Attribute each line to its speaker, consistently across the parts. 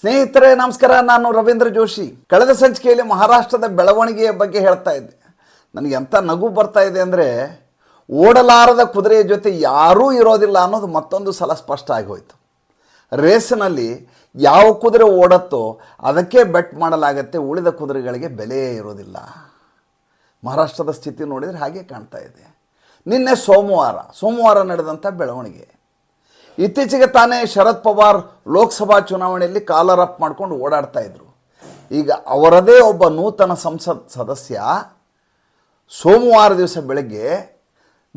Speaker 1: ಸ್ನೇಹಿತರೆ, ನಮಸ್ಕಾರ. ನಾನು ರವೀಂದ್ರ ಜೋಶಿ. ಕಳೆದ ಸಂಚಿಕೆಯಲ್ಲಿ ಮಹಾರಾಷ್ಟ್ರದ ಬೆಳವಣಿಗೆಯ ಬಗ್ಗೆ ಹೇಳ್ತಾ ಇದ್ದೆ. ನನಗೆ ಎಂಥ ನಗು ಬರ್ತಾ ಇದೆ ಅಂದರೆ, ಓಡಲಾರದ ಕುದುರೆಯ ಜೊತೆ ಯಾರೂ ಇರೋದಿಲ್ಲ ಅನ್ನೋದು ಮತ್ತೊಂದು ಸಲ ಸ್ಪಷ್ಟ ಆಗಿ ಹೋಯಿತು ರೇಸಿನಲ್ಲಿ ಯಾವ ಕುದುರೆ ಓಡತ್ತೋ ಅದಕ್ಕೆ ಬೆಟ್ ಮಾಡಲಾಗತ್ತೆ. ಉಳಿದ ಕುದುರೆಗಳಿಗೆ ಬೆಲೆಯೇ ಇರೋದಿಲ್ಲ. ಮಹಾರಾಷ್ಟ್ರದ ಸ್ಥಿತಿ ನೋಡಿದರೆ ಹಾಗೆ ಕಾಣ್ತಾ ಇದೆ. ನಿನ್ನೆ ಸೋಮವಾರ ಸೋಮವಾರ ನಡೆದಂಥ ಬೆಳವಣಿಗೆ. ಇತ್ತೀಚೆಗೆ ತಾನೇ ಶರದ್ ಪವಾರ್ ಲೋಕಸಭಾ ಚುನಾವಣೆಯಲ್ಲಿ ಕಾಲರ್ ಅಪ್ ಮಾಡ್ಕೊಂಡು ಓಡಾಡ್ತಾ ಇದ್ರು. ಈಗ ಅವರದೇ ಒಬ್ಬ ನೂತನ ಸಂಸತ್ ಸದಸ್ಯ ಸೋಮವಾರ ದಿವಸ ಬೆಳಗ್ಗೆ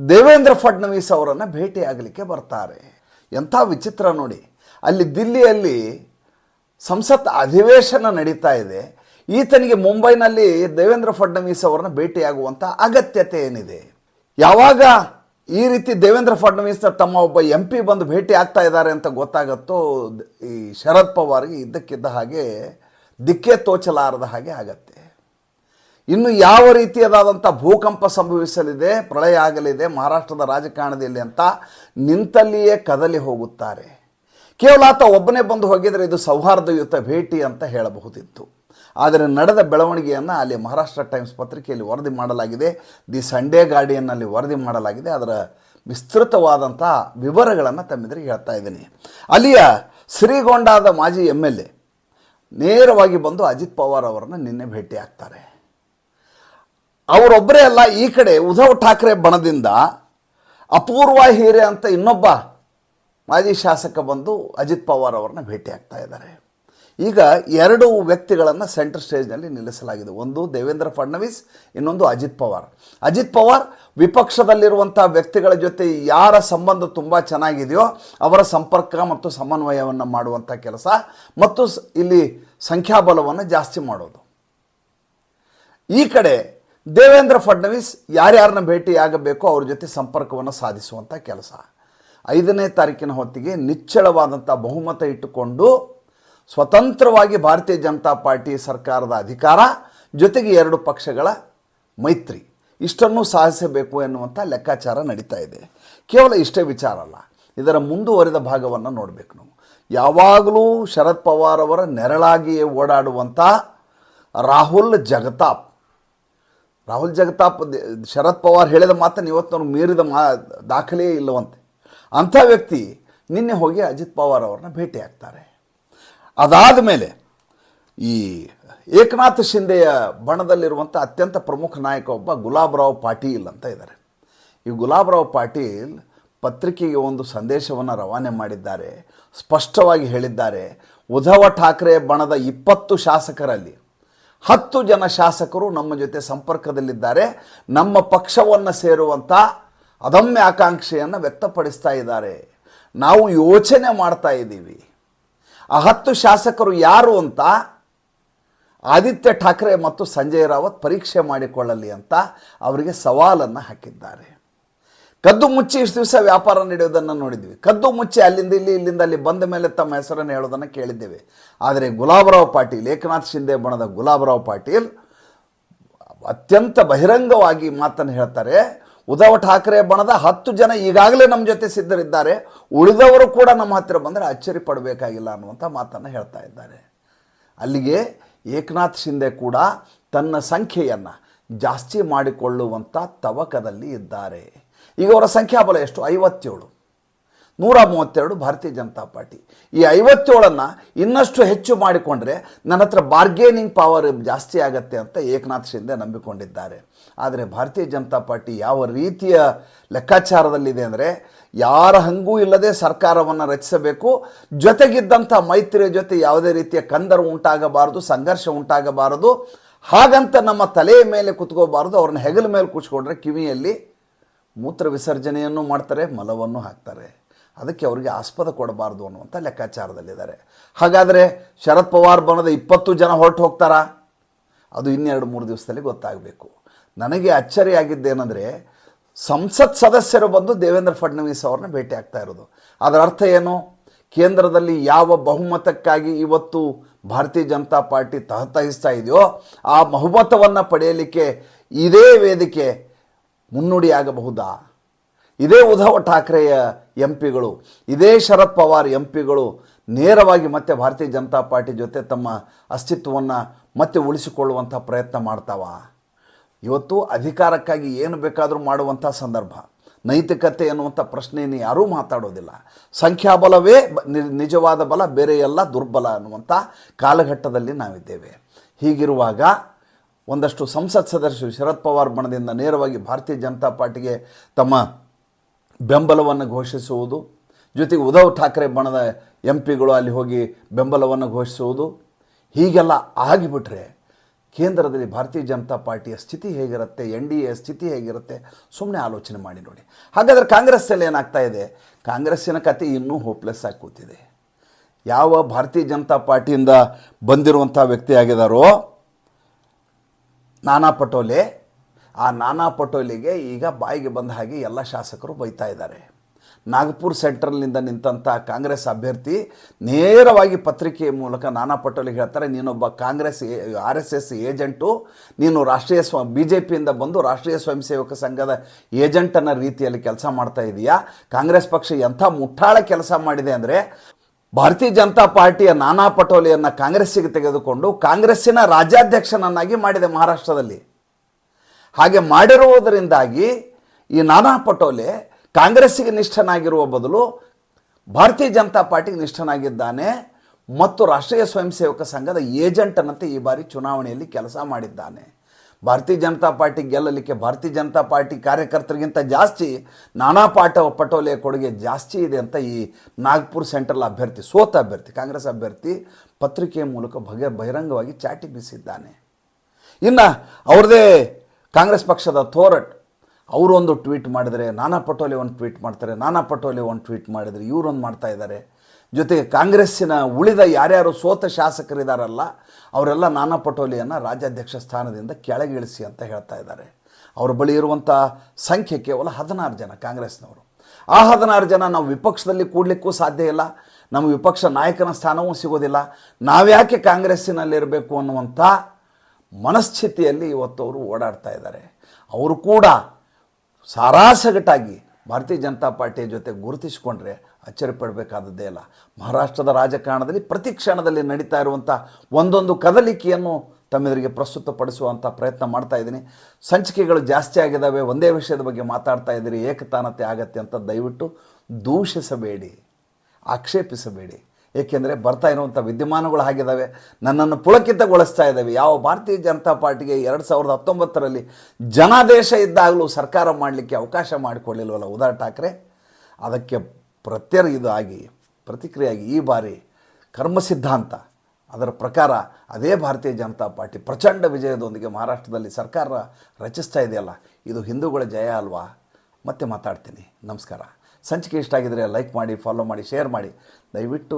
Speaker 1: ದೇವೇಂದ್ರ ಫಡ್ನವೀಸ್ ಅವರನ್ನು ಭೇಟಿಯಾಗಲಿಕ್ಕೆ ಬರ್ತಾರೆ. ಎಂಥ ವಿಚಿತ್ರ ನೋಡಿ. ಅಲ್ಲಿ ದಿಲ್ಲಿಯಲ್ಲಿ ಸಂಸತ್ ಅಧಿವೇಶನ ನಡೀತಾ ಇದೆ. ಈತನಿಗೆ ಮುಂಬೈನಲ್ಲಿ ದೇವೇಂದ್ರ ಫಡ್ನವೀಸ್ ಅವರನ್ನು ಭೇಟಿಯಾಗುವಂಥ ಅಗತ್ಯತೆ ಏನಿದೆ? ಯಾವಾಗ ಈ ರೀತಿ ದೇವೇಂದ್ರ ಫಡ್ನವೀಸ್ ತಮ್ಮ ಒಬ್ಬ ಎಂ ಪಿ ಬಂದು ಭೇಟಿ ಆಗ್ತಾ ಇದ್ದಾರೆ ಅಂತ ಗೊತ್ತಾಗತ್ತೋ, ಈ ಶರದ್ ಪವಾರ್ಗೆ ಇದ್ದಕ್ಕಿದ್ದ ಹಾಗೆ ದಿಕ್ಕೆ ತೋಚಲಾರದ ಹಾಗೆ ಆಗತ್ತೆ. ಇನ್ನು ಯಾವ ರೀತಿಯದಾದಂಥ ಭೂಕಂಪ ಸಂಭವಿಸಲಿದೆ, ಪ್ರಳಯ ಆಗಲಿದೆ, ಮಹಾರಾಷ್ಟ್ರದ ರಾಜಕಾರಣದಲ್ಲಿ ಅಂತ ನಿಂತಲ್ಲಿಯೇ ಕದಲಿ ಹೋಗುತ್ತಾರೆ. ಕೇವಲ ಆತ ಒಬ್ಬನೇ ಬಂದು ಹೋಗಿದರೆ ಇದು ಸೌಹಾರ್ದಯುತ ಭೇಟಿ ಅಂತ ಹೇಳಬಹುದಿತ್ತು. ಆದರೆ ನಡೆದ ಬೆಳವಣಿಗೆಯನ್ನು ಅಲ್ಲಿ ಮಹಾರಾಷ್ಟ್ರ ಟೈಮ್ಸ್ ಪತ್ರಿಕೆಯಲ್ಲಿ ವರದಿ ಮಾಡಲಾಗಿದೆ. ದಿ ಸಂಡೇ ಗಾರ್ಡಿಯನ್ನಲ್ಲಿ ವರದಿ ಮಾಡಲಾಗಿದೆ. ಅದರ ವಿಸ್ತೃತವಾದಂಥ ವಿವರಗಳನ್ನು ತಮ್ಮೆದುರಿಗೆ ಹೇಳ್ತಾ ಇದ್ದೀನಿ. ಅಲ್ಲಿಯ ಶ್ರೀಗೊಂಡಾದ ಮಾಜಿ ಎಂ ಎಲ್ ಎ ನೇರವಾಗಿ ಬಂದು ಅಜಿತ್ ಪವಾರ್ ಅವರನ್ನು ನಿನ್ನೆ ಭೇಟಿ ಆಗ್ತಾರೆ. ಅವರೊಬ್ಬರೇ ಅಲ್ಲ, ಈ ಕಡೆ ಉದ್ಧವ್ ಠಾಕ್ರೆ ಬಣದಿಂದ ಅಪೂರ್ವ ಹೀರೆ ಅಂತ ಇನ್ನೊಬ್ಬ ಮಾಜಿ ಶಾಸಕ ಬಂದು ಅಜಿತ್ ಪವಾರ್ ಅವರನ್ನ ಭೇಟಿ ಆಗ್ತಾ ಇದ್ದಾರೆ. ಈಗ ಎರಡು ವ್ಯಕ್ತಿಗಳನ್ನು ಸೆಂಟರ್ ಸ್ಟೇಜ್ನಲ್ಲಿ ನಿಲ್ಲಿಸಲಾಗಿದೆ. ಒಂದು ದೇವೇಂದ್ರ ಫಡ್ನವೀಸ್, ಇನ್ನೊಂದು ಅಜಿತ್ ಪವಾರ್. ಅಜಿತ್ ಪವಾರ್ ವಿಪಕ್ಷದಲ್ಲಿರುವಂಥ ವ್ಯಕ್ತಿಗಳ ಜೊತೆ ಯಾರ ಸಂಬಂಧ ತುಂಬ ಚೆನ್ನಾಗಿದೆಯೋ ಅವರ ಸಂಪರ್ಕ ಮತ್ತು ಸಮನ್ವಯವನ್ನು ಮಾಡುವಂಥ ಕೆಲಸ ಮತ್ತು ಇಲ್ಲಿ ಸಂಖ್ಯಾಬಲವನ್ನು ಜಾಸ್ತಿ ಮಾಡೋದು. ಈ ಕಡೆ ದೇವೇಂದ್ರ ಫಡ್ನವೀಸ್ ಯಾರ್ಯಾರನ್ನ ಭೇಟಿಯಾಗಬೇಕೋ ಅವ್ರ ಜೊತೆ ಸಂಪರ್ಕವನ್ನು ಸಾಧಿಸುವಂಥ ಕೆಲಸ. ಐದನೇ ತಾರೀಕಿನ ಹೊತ್ತಿಗೆ ನಿಚ್ಚಳವಾದಂಥ ಬಹುಮತ ಇಟ್ಟುಕೊಂಡು ಸ್ವತಂತ್ರವಾಗಿ ಭಾರತೀಯ ಜನತಾ ಪಾರ್ಟಿ ಸರ್ಕಾರದ ಅಧಿಕಾರ, ಜೊತೆಗೆ ಎರಡು ಪಕ್ಷಗಳ ಮೈತ್ರಿ. ಇಷ್ಟನ್ನು ಸಾಧಿಸಬೇಕು ಎನ್ನುವಂಥ ಲೆಕ್ಕಾಚಾರ ನಡೀತಾ ಇದೆ. ಕೇವಲ ಇಷ್ಟೇ ವಿಚಾರ ಅಲ್ಲ, ಇದರ ಮುಂದುವರಿದ ಭಾಗವನ್ನು ನೋಡಬೇಕು ನಾವು. ಯಾವಾಗಲೂ ಶರದ್ ಪವಾರ್ ಅವರ ನೆರಳಾಗಿಯೇ ಓಡಾಡುವಂಥ ರಾಹುಲ್ ಜಗತಾಪ್. ರಾಹುಲ್ ಜಗತಾಪ್, ಶರದ್ ಪವಾರ್ ಹೇಳಿದ ಮಾತನ್ನು ಇವತ್ತು ನಾನು ಮೀರಿದ ಮಾ, ದಾಖಲೆಯೇ ಇಲ್ಲವಂತೆ. ಅಂಥ ವ್ಯಕ್ತಿ ನಿನ್ನೆ ಹೋಗಿ ಅಜಿತ್ ಪವಾರ್ ಅವ್ರನ್ನ ಭೇಟಿ ಆಗ್ತಾರೆ ಅದಾದ ಮೇಲೆ ಈ ಏಕನಾಥ ಶಿಂದೆಯ ಬಣದಲ್ಲಿರುವಂಥ ಅತ್ಯಂತ ಪ್ರಮುಖ ನಾಯಕ ಒಬ್ಬ ಗುಲಾಬ್ರಾವ್ ಪಾಟೀಲ್ ಅಂತ ಇದ್ದಾರೆ. ಈ ಗುಲಾಬ್ರಾವ್ ಪಾಟೀಲ್ ಪತ್ರಿಕೆಗೆ ಒಂದು ಸಂದೇಶವನ್ನು ರವಾನೆ ಮಾಡಿದ್ದಾರೆ. ಸ್ಪಷ್ಟವಾಗಿ ಹೇಳಿದ್ದಾರೆ. ಉದ್ಧವ ಠಾಕ್ರೆ ಬಣದ ಇಪ್ಪತ್ತು ಶಾಸಕರಲ್ಲಿ ಹತ್ತು ಜನ ಶಾಸಕರು ನಮ್ಮ ಜೊತೆ ಸಂಪರ್ಕದಲ್ಲಿದ್ದಾರೆ. ನಮ್ಮ ಪಕ್ಷವನ್ನು ಸೇರುವಂಥ ಅದಮ್ಯ ಆಕಾಂಕ್ಷೆಯನ್ನು ವ್ಯಕ್ತಪಡಿಸ್ತಾ ಇದ್ದಾರೆ. ನಾವು ಯೋಚನೆ ಮಾಡ್ತಾ ಇದ್ದೀವಿ. ಆ ಹತ್ತು ಶಾಸಕರು ಯಾರು ಅಂತ ಆದಿತ್ಯ ಠಾಕ್ರೆ ಮತ್ತು ಸಂಜಯ್ ರಾವತ್ ಪರೀಕ್ಷೆ ಮಾಡಿಕೊಳ್ಳಲಿ ಅಂತ ಅವರಿಗೆ ಸವಾಲನ್ನು ಹಾಕಿದ್ದಾರೆ. ಕದ್ದು ಮುಚ್ಚಿ ಇಷ್ಟು ದಿವಸ ವ್ಯಾಪಾರ ನಡೆಯೋದನ್ನು ನೋಡಿದ್ವಿ. ಕದ್ದು ಮುಚ್ಚಿ ಅಲ್ಲಿಂದ ಇಲ್ಲಿ ಇಲ್ಲಿಂದ ಅಲ್ಲಿ ಬಂದ ಮೇಲೆ ತಮ್ಮ ಹೆಸರನ್ನು ಹೇಳೋದನ್ನು ಕೇಳಿದ್ದೇವೆ. ಆದರೆ ಗುಲಾಬರಾವ್ ಪಾಟೀಲ್, ಏಕನಾಥ್ ಶಿಂದೆ ಬಣದ ಗುಲಾಬರಾವ್ ಪಾಟೀಲ್ ಅತ್ಯಂತ ಬಹಿರಂಗವಾಗಿ ಮಾತನ್ನು ಹೇಳ್ತಾರೆ. ಉದ್ಧವ್ ಠಾಕ್ರೆ ಬಣದ ಹತ್ತು ಜನ ಈಗಾಗಲೇ ನಮ್ಮ ಜೊತೆ ಸಿದ್ಧರಿದ್ದಾರೆ. ಉಳಿದವರು ಕೂಡ ನಮ್ಮ ಹತ್ತಿರ ಬಂದರೆ ಅಚ್ಚರಿ ಪಡಬೇಕಾಗಿಲ್ಲ ಅನ್ನುವಂಥ ಮಾತನ್ನು ಹೇಳ್ತಾ ಇದ್ದಾರೆ. ಅಲ್ಲಿಗೆ ಏಕನಾಥ್ ಶಿಂದೆ ಕೂಡ ತನ್ನ ಸಂಖ್ಯೆಯನ್ನು ಜಾಸ್ತಿ ಮಾಡಿಕೊಳ್ಳುವಂಥ ತವಕದಲ್ಲಿ ಇದ್ದಾರೆ. ಈಗ ಅವರ ಸಂಖ್ಯಾಬಲ ಎಷ್ಟು? ಐವತ್ತೇಳು. ನೂರ ಮೂವತ್ತೆರಡು ಭಾರತೀಯ ಜನತಾ ಪಾರ್ಟಿ. ಈ ಐವತ್ತೇಳನ್ನು ಇನ್ನಷ್ಟು ಹೆಚ್ಚು ಮಾಡಿಕೊಂಡ್ರೆ ನನ್ನ ಹತ್ರ ಬಾರ್ಗೇನಿಂಗ್ ಪವರ್ ಜಾಸ್ತಿ ಆಗತ್ತೆ ಅಂತ ಏಕನಾಥ್ ಶಿಂದೆ ನಂಬಿಕೊಂಡಿದ್ದಾರೆ. ಆದರೆ ಭಾರತೀಯ ಜನತಾ ಪಾರ್ಟಿ ಯಾವ ರೀತಿಯ ಲೆಕ್ಕಾಚಾರದಲ್ಲಿದೆ ಅಂದರೆ ಯಾರ ಹಂಗೂ ಇಲ್ಲದೆ ಸರ್ಕಾರವನ್ನು ರಚಿಸಬೇಕು. ಜೊತೆಗಿದ್ದಂಥ ಮೈತ್ರಿಯ ಜೊತೆ ಯಾವುದೇ ರೀತಿಯ ಕಂದರ ಉಂಟಾಗಬಾರದು, ಸಂಘರ್ಷ ಉಂಟಾಗಬಾರದು. ಹಾಗಂತ ನಮ್ಮ ತಲೆಯ ಮೇಲೆ ಕುತ್ಕೋಬಾರದು, ಅವ್ರನ್ನ ಹೆಗಲ ಮೇಲೆ ಕೂತ್ಕೊಂಡ್ರೆ ಕಿವಿಯಲ್ಲಿ ಮೂತ್ರ ವಿಸರ್ಜನೆಯನ್ನು ಮಾಡ್ತಾರೆ, ಮಲವನ್ನು ಹಾಕ್ತಾರೆ. ಅದಕ್ಕೆ ಅವರಿಗೆ ಆಸ್ಪದ ಕೊಡಬಾರ್ದು ಅನ್ನುವಂಥ ಲೆಕ್ಕಾಚಾರದಲ್ಲಿದ್ದಾರೆ. ಹಾಗಾದರೆ ಶರದ್ ಪವಾರ್ ಬಣದ ಇಪ್ಪತ್ತು ಜನ ಹೊರಟು ಹೋಗ್ತಾರಾ? ಅದು ಇನ್ನೆರಡು ಮೂರು ದಿವಸದಲ್ಲಿ ಗೊತ್ತಾಗಬೇಕು. ನನಗೆ ಅಚ್ಚರಿಯಾಗಿದ್ದೇನೆಂದರೆ, ಸಂಸತ್ ಸದಸ್ಯರು ಬಂದು ದೇವೇಂದ್ರ ಫಡ್ನವೀಸ್ ಅವ್ರನ್ನ ಭೇಟಿ ಆಗ್ತಾ ಇರೋದು. ಅದರ ಅರ್ಥ ಏನು? ಕೇಂದ್ರದಲ್ಲಿ ಯಾವ ಬಹುಮತಕ್ಕಾಗಿ ಇವತ್ತು ಭಾರತೀಯ ಜನತಾ ಪಾರ್ಟಿ ತಹತಹಿಸ್ತಾ ಇದೆಯೋ, ಆ ಬಹುಮತವನ್ನು ಪಡೆಯಲಿಕ್ಕೆ ಇದೇ ವೇದಿಕೆ ಮುನ್ನುಡಿಯಾಗಬಹುದಾ? ಇದೇ ಉದ್ಧವ್ ಠಾಕ್ರೆಯ ಎಂ ಪಿಗಳು ಇದೇ ಶರದ್ ಪವಾರ್ ಎಂ ಪಿಗಳು ನೇರವಾಗಿ ಮತ್ತೆ ಭಾರತೀಯ ಜನತಾ ಪಾರ್ಟಿ ಜೊತೆ ತಮ್ಮ ಅಸ್ತಿತ್ವವನ್ನು ಮತ್ತೆ ಉಳಿಸಿಕೊಳ್ಳುವಂಥ ಪ್ರಯತ್ನ ಮಾಡ್ತಾವ. ಇವತ್ತು ಅಧಿಕಾರಕ್ಕಾಗಿ ಏನು ಬೇಕಾದರೂ ಮಾಡುವಂಥ ಸಂದರ್ಭ. ನೈತಿಕತೆ ಎನ್ನುವಂಥ ಪ್ರಶ್ನೆಯನ್ನು ಯಾರೂ ಮಾತಾಡೋದಿಲ್ಲ. ಸಂಖ್ಯಾಬಲವೇ ನಿಜವಾದ ಬಲ, ಬೇರೆ ಎಲ್ಲ ದುರ್ಬಲ ಅನ್ನುವಂಥ ಕಾಲಘಟ್ಟದಲ್ಲಿ ನಾವಿದ್ದೇವೆ. ಹೀಗಿರುವಾಗ ಒಂದಷ್ಟು ಸಂಸತ್ ಸದಸ್ಯರು ಶರದ್ ಪವಾರ್ ಬಣದಿಂದ ನೇರವಾಗಿ ಭಾರತೀಯ ಜನತಾ ಪಾರ್ಟಿಗೆ ತಮ್ಮ ಬೆಂಬಲವನ್ನು ಘೋಷಿಸುವುದು. ಜೊತೆಗೆ ಉದ್ಧವ್ ಠಾಕ್ರೆ ಬಣದ ಎಂ ಪಿಗಳು ಅಲ್ಲಿ ಹೋಗಿ ಬೆಂಬಲವನ್ನು ಘೋಷಿಸುವುದು. ಹೀಗೆಲ್ಲ ಆಗಿಬಿಟ್ರೆ ಕೇಂದ್ರದಲ್ಲಿ ಭಾರತೀಯ ಜನತಾ ಪಾರ್ಟಿಯ ಸ್ಥಿತಿ ಹೇಗಿರುತ್ತೆ, ಎನ್ ಡಿ ಎ ಸ್ಥಿತಿ ಹೇಗಿರುತ್ತೆ ಸುಮ್ಮನೆ ಆಲೋಚನೆ ಮಾಡಿ ನೋಡಿ. ಹಾಗಾದರೆ ಕಾಂಗ್ರೆಸ್ಸಲ್ಲಿ ಏನಾಗ್ತಾ ಇದೆ? ಕಾಂಗ್ರೆಸ್ಸಿನ ಕತೆ ಇನ್ನೂ ಹೋಪ್ಲೆಸ್ ಆಗಿ ಕೂತಿದೆ. ಯಾವ ಭಾರತೀಯ ಜನತಾ ಪಾರ್ಟಿಯಿಂದ ಬಂದಿರುವಂಥ ವ್ಯಕ್ತಿ ಆಗಿದಾರೋ ನಾನಾ ಪಟೋಲೆ ಆ ನಾನಾ ಪಟೋಲಿಗೆ ಈಗ ಬಾಯಿಗೆ ಬಂದ ಹಾಗೆ ಎಲ್ಲ ಶಾಸಕರು ಬೈತಾ ಇದ್ದಾರೆ. ನಾಗಪುರ್ ಸೆಂಟ್ರಲ್ನಿಂದ ನಿಂತಹ ಕಾಂಗ್ರೆಸ್ ಅಭ್ಯರ್ಥಿ ನೇರವಾಗಿ ಪತ್ರಿಕೆಯ ಮೂಲಕ ನಾನಾ ಪಟೋಲಿಗೆ ಹೇಳ್ತಾರೆ, ನೀನೊಬ್ಬ Congress R S S agent, ನೀನು ರಾಷ್ಟ್ರೀಯ ಸ್ವ ಬಿ ಜೆ ಪಿಯಿಂದ ಬಂದು ರಾಷ್ಟ್ರೀಯ ಸ್ವಯಂ ಸೇವಕ ಸಂಘದ ಏಜೆಂಟನ ರೀತಿಯಲ್ಲಿ ಕೆಲಸ ಮಾಡ್ತಾ ಇದೆಯಾ? ಕಾಂಗ್ರೆಸ್ ಪಕ್ಷ ಎಂಥ ಮುಟ್ಟಾಳ ಕೆಲಸ ಮಾಡಿದೆ ಅಂದರೆ ಭಾರತೀಯ ಜನತಾ ಪಾರ್ಟಿಯ ನಾನಾ ಪಟೋಲಿಯನ್ನು ಕಾಂಗ್ರೆಸ್ಸಿಗೆ ತೆಗೆದುಕೊಂಡು ಕಾಂಗ್ರೆಸ್ಸಿನ ರಾಜ್ಯಾಧ್ಯಕ್ಷನನ್ನಾಗಿ ಮಾಡಿದೆ ಮಹಾರಾಷ್ಟ್ರದಲ್ಲಿ. ಹಾಗೆ ಮಾಡಿರುವುದರಿಂದಾಗಿ ಈ ನಾನಾ ಪಟೋಲೆ ಕಾಂಗ್ರೆಸ್ಸಿಗೆ ನಿಷ್ಠನಾಗಿರುವ ಬದಲು ಭಾರತೀಯ ಜನತಾ ಪಾರ್ಟಿಗೆ ನಿಷ್ಠನಾಗಿದ್ದಾನೆ ಮತ್ತು ರಾಷ್ಟ್ರೀಯ ಸ್ವಯಂ ಸೇವಕ ಸಂಘದ ಏಜೆಂಟನಂತೆ ಈ ಬಾರಿ ಚುನಾವಣೆಯಲ್ಲಿ ಕೆಲಸ ಮಾಡಿದ್ದಾನೆ. ಭಾರತೀಯ ಜನತಾ ಪಾರ್ಟಿ ಗೆಲ್ಲಲಿಕ್ಕೆ ಭಾರತೀಯ ಜನತಾ ಪಾರ್ಟಿ ಕಾರ್ಯಕರ್ತರಿಗಿಂತ ಜಾಸ್ತಿ ನಾನಾ ಪಾಠ ಪಟೋಲೆಯ ಕೊಡುಗೆ ಜಾಸ್ತಿ ಇದೆ ಅಂತ ಈ ನಾಗ್ಪುರ್ ಸೆಂಟ್ರಲ್ ಅಭ್ಯರ್ಥಿ, ಸೋತ ಅಭ್ಯರ್ಥಿ, ಕಾಂಗ್ರೆಸ್ ಅಭ್ಯರ್ಥಿ ಪತ್ರಿಕೆಯ ಮೂಲಕ ಬಹಿರಂಗವಾಗಿ ಚಾಟಿ ಬೀಸಿದ್ದಾನೆ. ಇನ್ನು ಅವ್ರದ್ದೇ ಕಾಂಗ್ರೆಸ್ ಪಕ್ಷದ ಥೋರಟ್ ಅವರೊಂದು ಟ್ವೀಟ್ ಮಾಡಿದರೆ, ನಾನಾ ಪಟೋಲೆ ಒಂದು ಟ್ವೀಟ್ ಮಾಡ್ತಾರೆ, ನಾನಾ ಪಟೋಲೆ ಒಂದು ಟ್ವೀಟ್ ಮಾಡಿದರೆ, ಇವರೊಂದು ಮಾಡ್ತಾ ಇದ್ದಾರೆ. ಜೊತೆಗೆ ಕಾಂಗ್ರೆಸ್ಸಿನ ಉಳಿದ ಯಾರ್ಯಾರು ಸೋತ ಶಾಸಕರಿದ್ದಾರಲ್ಲ ಅವರೆಲ್ಲ ನಾನಾ ಪಟೋಲೆಯನ್ನು ರಾಜ್ಯಾಧ್ಯಕ್ಷ ಸ್ಥಾನದಿಂದ ಕೆಳಗಿಳಿಸಿ ಅಂತ ಹೇಳ್ತಾ ಇದ್ದಾರೆ. ಅವರ ಬಳಿ ಇರುವಂಥ ಸಂಖ್ಯೆ ಕೇವಲ ಹದಿನಾರು ಜನ ಕಾಂಗ್ರೆಸ್ನವರು. ಆ ಹದಿನಾರು ಜನ ನಾವು ವಿಪಕ್ಷದಲ್ಲಿ ಕೂಡಲಿಕ್ಕೂ ಸಾಧ್ಯ ಇಲ್ಲ, ನಮ್ಮ ವಿಪಕ್ಷ ನಾಯಕನ ಸ್ಥಾನವೂ ಸಿಗೋದಿಲ್ಲ. ನಾವ್ಯಾಕೆ ಕಾಂಗ್ರೆಸ್ಸಿನಲ್ಲಿರಬೇಕು ಅನ್ನುವಂಥ ಮನಸ್ಥಿತಿಯಲ್ಲಿ ಇವತ್ತು ಅವರು ಓಡಾಡ್ತಾ ಇದ್ದಾರೆ. ಅವರು ಕೂಡ ಸಾರಾಸಗಟಾಗಿ ಭಾರತೀಯ ಜನತಾ ಪಾರ್ಟಿಯ ಜೊತೆ ಗುರುತಿಸಿಕೊಂಡ್ರೆ ಅಚ್ಚರಿ ಪಡಬೇಕಾದದ್ದೇ ಇಲ್ಲ ಮಹಾರಾಷ್ಟ್ರದ ರಾಜಕಾರಣದಲ್ಲಿ ಪ್ರತಿ ಕ್ಷಣದಲ್ಲಿ ನಡೀತಾ ಇರುವಂಥ ಒಂದೊಂದು ಕದಲಿಕೆಯನ್ನು ತಮ್ಮೆದುರಿಗೆ ಪ್ರಸ್ತುತಪಡಿಸುವಂಥ ಪ್ರಯತ್ನ ಮಾಡ್ತಾ ಇದ್ದೀನಿ. ಸಂಚಿಕೆಗಳು ಜಾಸ್ತಿ ಆಗಿದ್ದಾವೆ, ಒಂದೇ ವಿಷಯದ ಬಗ್ಗೆ ಮಾತಾಡ್ತಾ ಇದ್ದೀರಿ, ಏಕತಾನತೆ ಆಗತ್ತೆ ಅಂತ ದಯವಿಟ್ಟು ದೂಷಿಸಬೇಡಿ, ಆಕ್ಷೇಪಿಸಬೇಡಿ. ಏಕೆಂದರೆ ಬರ್ತಾ ಇರುವಂಥ ವಿದ್ಯಮಾನಗಳು ಆಗಿದ್ದಾವೆ. ನನ್ನನ್ನು ಪುಳಕಿತಗೊಳಿಸ್ತಾ ಇದ್ದಾವೆ. ಯಾವ ಭಾರತೀಯ ಜನತಾ ಪಾರ್ಟಿಗೆ ಎರಡು ಸಾವಿರದ ಹತ್ತೊಂಬತ್ತರಲ್ಲಿ ಜನಾದೇಶ ಇದ್ದಾಗಲೂ ಸರ್ಕಾರ ಮಾಡಲಿಕ್ಕೆ ಅವಕಾಶ ಮಾಡಿಕೊಳ್ಳಿಲ್ವಲ್ಲ ಉದಾ ಠಾಕ್ರೆ, ಅದಕ್ಕೆ ಪ್ರತ್ಯರ ಇದು ಆಗಿ ಪ್ರತಿಕ್ರಿಯೆಯಾಗಿ ಈ ಬಾರಿ ಕರ್ಮ ಸಿದ್ಧಾಂತ ಅದರ ಪ್ರಕಾರ ಅದೇ ಭಾರತೀಯ ಜನತಾ ಪಾರ್ಟಿ ಪ್ರಚಂಡ ವಿಜಯದೊಂದಿಗೆ ಮಹಾರಾಷ್ಟ್ರದಲ್ಲಿ ಸರ್ಕಾರ ರಚಿಸ್ತಾ ಇದೆಯಲ್ಲ, ಇದು ಹಿಂದೂಗಳ ಜಯ ಅಲ್ವಾ? ಮತ್ತೆ ಮಾತಾಡ್ತೀನಿ. ನಮಸ್ಕಾರ. ಸಂಚಿಕೆ ಇಷ್ಟ ಆಗಿದರೆ ಲೈಕ್ ಮಾಡಿ, ಫಾಲೋ ಮಾಡಿ, ಶೇರ್ ಮಾಡಿ. ದಯವಿಟ್ಟು